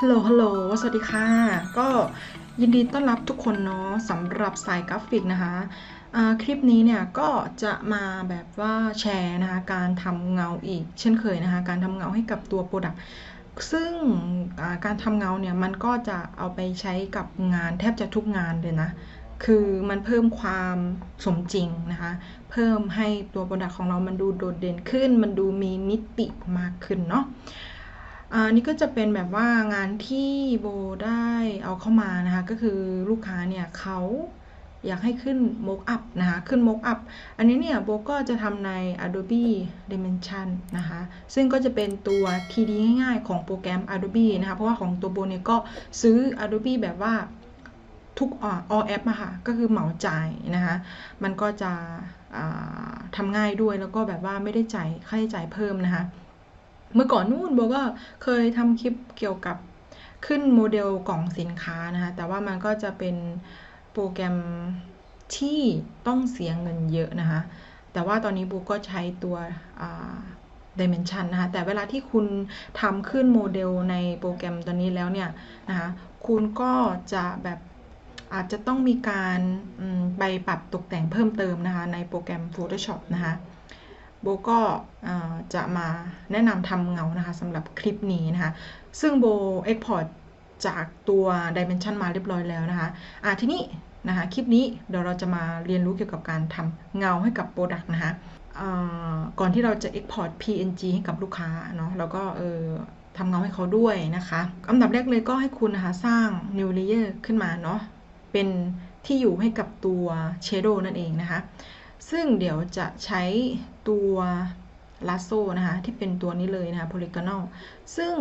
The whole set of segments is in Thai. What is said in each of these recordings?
ฮัลโหล ฮัลโหล สวัสดีค่ะ ก็ยินดีต้อนรับทุกคนเนาะสำหรับสายกราฟิกนะคะคลิปนี้เนี่ยก็จะมาแบบว่าแชร์นะคะการทำเงาอีก เช่นเคยนะคะการทำเงาให้กับตัวโปรดักต์ซึ่งการทำเงาเนี่ยมันก็จะเอาไปใช้กับงานแทบจะทุกงานเลยนะ คือมันเพิ่มความสมจริงนะคะ เพิ่มให้ตัวโปรดักต์ของเรามันดูโดดเด่นขึ้น มันดูมีมิติมากขึ้นเนาะ อ่านี่ก็จะเป็นแบบว่างานที่โบได้เอาเข้ามานะคะ ก็คือลูกค้าเนี่ยเขาอยากให้ขึ้น mock up นะคะ ขึ้น mock up อันนี้เนี่ยโบก็จะทำใน Adobe Dimension นะคะ ซึ่งก็จะเป็นตัว 3D ง่ายๆ ของโปรแกรม Adobe นะคะ เพราะว่าของตัวโบเนี่ยก็ซื้อ Adobe แบบว่าทุกอ่า all app อะค่ะ ก็คือเหมาจ่ายนะคะ มันก็จะทำง่ายด้วยแล้วก็แบบว่าไม่ได้จ่ายค่าใช้จ่ายเพิ่มนะคะ เมื่อก่อนนู่นโบก็เคยทำคลิปเกี่ยวกับขึ้นโมเดลกล่องสินค้านะคะแต่ว่ามันก็จะเป็นโปรแกรมที่ต้องเสียเงินเยอะนะคะ แต่ว่าตอนนี้โบก็ใช้ตัว Dimension นะคะ แต่เวลาที่คุณทำขึ้นโมเดลในโปรแกรมตัวนี้แล้วเนี่ยนะคะ คุณก็จะแบบอาจจะต้องมีการไปปรับตกแต่งเพิ่มเติมนะคะ ในโปรแกรม Photoshop นะคะ โบก็จะมาแนะนำทำเงานะคะสำหรับคลิปนี้นะคะ ซึ่งโบ Export จากตัว Dimension มาเรียบร้อยแล้วนะคะอ่าทีนี้นะคะคลิปนี้เดี๋ยวเราจะมาเรียนรู้เกี่ยวกับการทำเงาให้กับ Product นะคะก่อนที่เราจะ Export PNG ให้กับลูกค้าเนาะแล้วก็เออทำเงาให้เขาด้วยนะคะอันดับแรกเลยก็ให้คุณนะคะสร้าง New Layer ขึ้นมาเนาะเป็นที่อยู่ให้กับตัว Shadow นั่นเองนะคะ ซึ่งเดี๋ยวจะใช้ตัวลาโซนะคะ ที่เป็นตัวนี้เลยนะคะ polygonal ซึ่ง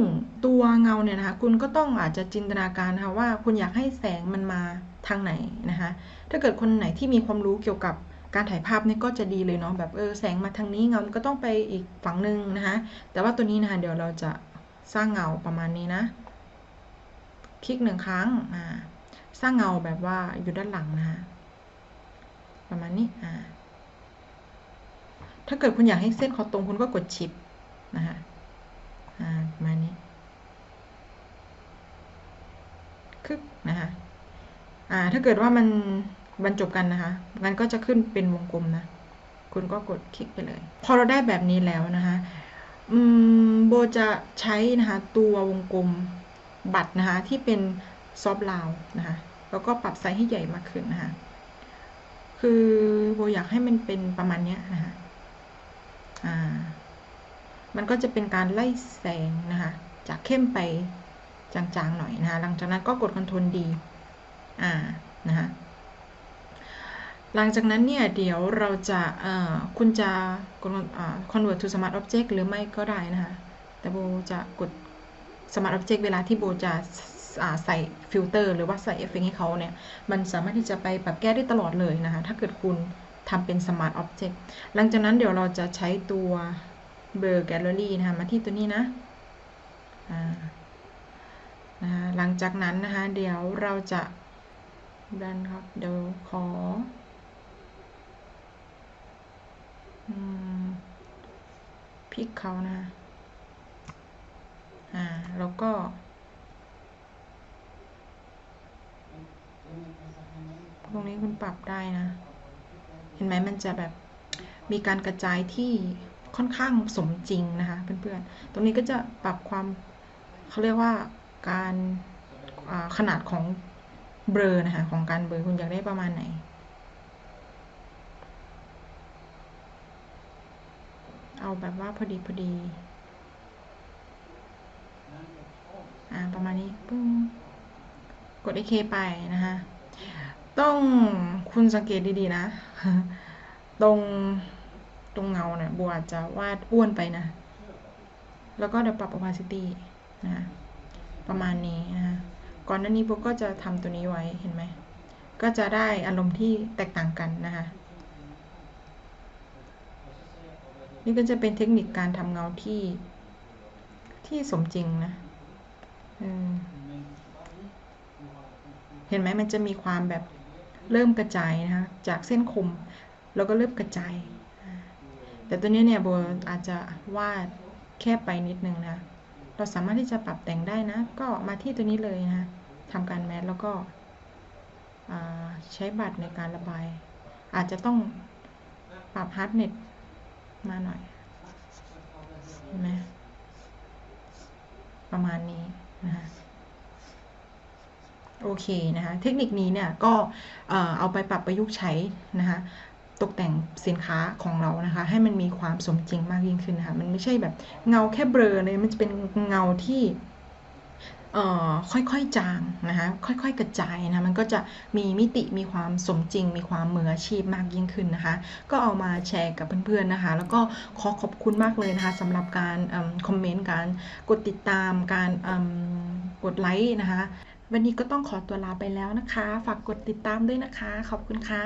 ตัวเงาเนี่ยนะคะ คุณก็ต้องอาจจะจินตนาการนะคะว่าคุณอยากให้แสงมันมาทางไหนนะคะ ถ้าเกิดคนไหนที่มีความรู้เกี่ยวกับการถ่ายภาพเนี่ยก็จะดีเลยเนาะแบบเออแสงมาทางนี้เงา มันก็ต้องไปอีกฝั่งหนึ่งนะคะ แต่ว่าตัวนี้นะคะเดี๋ยวเราจะสร้างเงาประมาณนี้นะ คลิกหนึ่งครั้งอ่าสร้างเงาแบบว่าอยู่ด้านหลังนะคะประมาณนี้อ่า ถ้าเกิดคุณอยากให้เส้นเขาตรงคุณก็กดชิปนะคะประมาณนี้คึกนะคะอ่าถ้าเกิดว่ามันบรรจบกันนะคะมันก็จะขึ้นเป็นวงกลมนะ คุณก็กดคลิกไปเลย พอเราได้แบบนี้แล้วนะคะอืมโบจะใช้นะคะตัววงกลมบัตรนะคะที่เป็นซอฟต์ลาวนะคะแล้วก็ปรับไซส์ให้ใหญ่มากขึ้นนะคะคือโบอยากให้มันเป็นประมาณเนี้ยนะคะ อ่ามันก็จะเป็นการไล่แสงนะคะจากเข้มไปจางๆหน่อยนะคะหลังจากนั้นก็กด Ctrl D อ่านะคะหลังจากนั้นเนี่ยเดี๋ยวเราจะคุณจะกดอ่า convert to smart object หรือไม่ก็ได้นะคะ แต่โบจะกด smart object เวลาที่โบจะใส่ฟิลเตอร์หรือว่าใส่เอฟเฟกให้เขาเนี่ย มันสามารถที่จะไปปรับแก้ได้ตลอดเลยนะคะ ถ้าเกิดคุณ ทำเป็น Smart Object หลังจากนั้นเดี๋ยวเราจะใช้ตัว Blur Gallery นะคะมาที่ตัวนี้นะนะคะหลังจากนั้นนะคะ เดี๋ยวเราจะดันครับ เดี๋ยวขอพลิกเขานะคะอ่า แล้วก็ตรงนี้คุณปรับได้นะ เห็นไหมมันจะแบบมีการกระจายที่ค่อนข้างสมจริงนะคะเพื่อนๆ ตรงนี้ก็จะปรับความเขาเรียกว่าการขนาดของเบลอนะคะของการเบลอคุณอยากได้ประมาณไหน เอาแบบว่าพอดีพอดีอ่าประมาณนี้ปึ้งกดโอเคไปนะคะต้องคุณสังเกตดีๆนะ ตรงตรงเงาเนี่ยบัวอาจจะวาดอ้วนไปนะ แล้วก็เดี๋ยวปรับ opacity นะคะประมาณนี้นะคะก่อนหน้านี้บัวก็จะทำตัวนี้ไว้เห็นไหม ก็จะได้อารมณ์ที่แตกต่างกันนะคะนี่ก็จะเป็นเทคนิคการทำเงาที่ที่สมจริงนะเห็นไหมมันจะมีความแบบ เริ่มกระจายนะคะจากเส้นคมแล้วก็เริ่มกระจาย แต่ตัวนี้เนี่ยโบอาจจะวาดแค่ไปนิดนึงนะ เราสามารถที่จะปรับแต่งได้นะ ก็มาที่ตัวนี้เลยนะทำการแมสแล้วก็ใช้บัตรในการระบาย อาจจะต้องปรับฮาร์ดเน็ตมาหน่อยเห็นไหมประมาณนี้นะคะ โอเคนะคะ เทคนิคนี้เนี่ยก็เอาไปปรับประยุกต์ใช้นะคะตกแต่งสินค้าของเรานะคะ ให้มันมีความสมจริงมากยิ่งขึ้นนะคะมันไม่ใช่แบบเงาแค่เบลอเลยมันจะเป็นเงาที่ค่อยๆจางนะคะค่อยๆกระจายนะมันก็จะมีมิติมีความสมจริง มีความมืออาชีพมากยิ่งขึ้นนะคะ ก็เอามาแชร์กับเพื่อนๆนะคะ แล้วก็ขอขอบคุณมากเลยนะคะสำหรับการคอมเมนต์การกดติดตามการกดไลค์นะคะ วันนี้ก็ต้องขอตัวลาไปแล้วนะคะ ฝากกดติดตามด้วยนะคะ ขอบคุณค่ะ